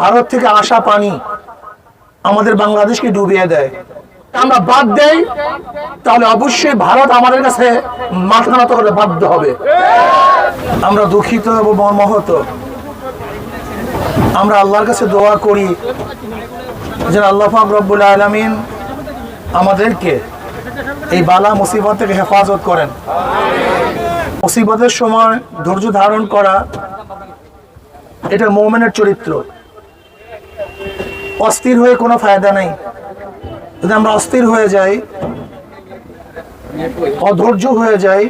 ভারত থেকে আসা পানি আমাদের বাংলাদেশকে ডুবিয়ে দেয়। আমরা বাদ দেই, তাহলে অবশ্যই ভারত আমাদের কাছে মাথা নত করে বাধ্য হবে। আমরা দুঃখিত এবং মর্মাহত। আমরা আল্লাহর কাছে দোয়া করি যে আল্লাহ রব্বুল আলমিন আমাদেরকে এই বালা মুসিবত থেকে হেফাজত করেন। মুসিবতের সময় ধৈর্য ধারণ করা, এটা মৌমেনের চরিত্র। অস্থির হয়ে কোনো ফায়দা নেই। যদি আমরা অস্থির হয়ে যাই, অধৈর্য হয়ে যাই,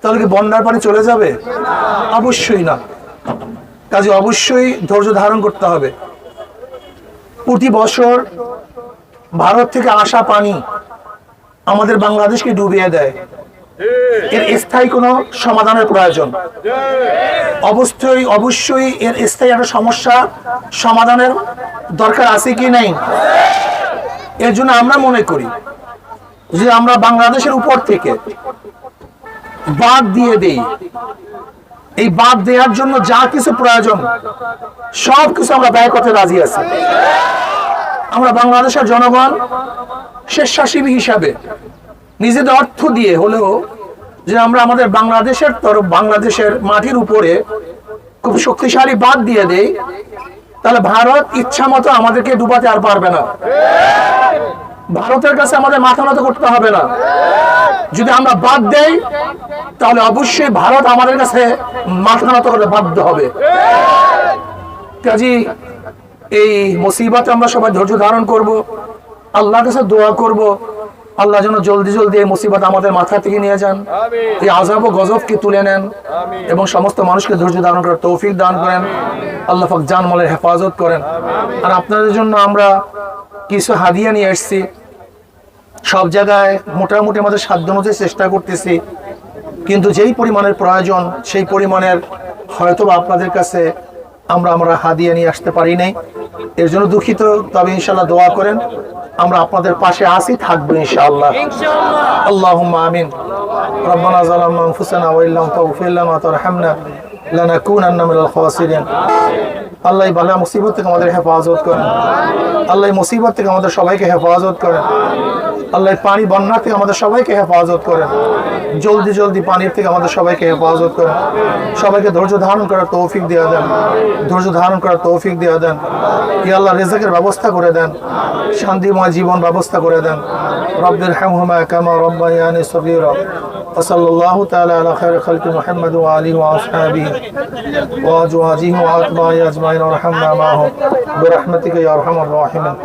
তাহলে কি বন্যার পানি চলে যাবে? অবশ্যই না। কাজে অবশ্যই ধৈর্য ধারণ করতে হবে। প্রতি বছর ভারত থেকে আসা পানি আমাদের বাংলাদেশকে ডুবিয়ে দেয়। এর স্থায়ী কোনো সমাধানের প্রয়োজন। অবশ্যই অবশ্যই এর স্থায়ী একটা সমস্যা সমাধানের দরকার আছে কি নেই? এর জন্য আমরা মনে করি যে আমরা বাংলাদেশের উপর থেকে বাদ দিয়ে দেই। এই বাদ দেওয়ার জন্য যা কিছু প্রয়োজন, সব কিছু আমরা ব্যয় করতে রাজি আছি। আমরা বাংলাদেশের জনগণ স্বেচ্ছাসেবী হিসাবে নিজেদের অর্থ দিয়ে হলেও যে আমরা আমাদের বাংলাদেশের তরফ, বাংলাদেশের মাটির উপরে খুব শক্তিশালী বাদ দিয়ে দেই, তাহলে ভারত ইচ্ছা মতো আমাদেরকে ডুবাতে আর পারবে না। ভারতের কাছে আমাদের মাথা নত করতে হবে না। যদি আমরা বাদ দেই, তাহলে অবশ্যই ভারত আমাদের কাছে মাথা নত করতে বাধ্য হবে। কাজী, এই মুসিবতে আমরা সবাই ধৈর্য ধারণ করব, আল্লাহর কাছে দোয়া করব আল্লাহ যেন জলদি জলদি এই মুসিবত আমাদের মাথা থেকে নিয়ে যান। এই আজাব ও গজবকে তুলে নেন এবং সমস্ত মানুষকে ধৈর্য ধারণ করার তৌফিক দান করেন। আল্লাহ পাক জানমালের হেফাজত করেন। আর আপনাদের জন্য আমরা কিছু হাদিয়া নিয়ে এসেছি। সব জায়গায় মোটামুটি আমাদের সাধ্য অনুযায়ী চেষ্টা করতেছি। কিন্তু যেই পরিমাণের প্রয়োজন সেই পরিমাণের হয়তো বা আপনাদের কাছে আমরা আমরা হাদিয়া নিয়ে আসতে পারি নাই এর জন্য দুঃখিত তবে ইনশাল্লাহ দোয়া করেন আমরা আপনাদের পাশে আসি থাকবো ইনশাআল্লাহ اللهم آمين ربنا ظلمنا أنفسنا وإن لم تغفر لنا وترحمنا لنكونن من الخاسرين আল্লাহ এই বালা মুসিবত থেকে আমাদের হেফাজত করেন আল্লাহ এই মুসিবত থেকে আমাদের সবাইকে হেফাজত করেন আল্লাহ এই পানি বন্যা থেকে আমাদের সবাইকে হেফাজত করেন জলদি জলদি পানির থেকে আমাদের সবাইকে হেফাজত করেন সবাইকে ধৈর্য ধারণ করার তৌফিক দেওয়া দেন ধৈর্য ধারণ করার তৌফিক দেওয়া দেন ই আল্লাহ রেজাকের ব্যবস্থা করে দেন শান্তিময় জীবন ব্যবস্থা করে দেন রব্বির হামহুমা কামা রব্বায়ানি সগীরা وصلى الله تعالى على خير خلق محمد وآله وأصحابه وأزواجه وأتباعه أجمعين وارحمنا معهم برحمتك يا أرحم الراحمين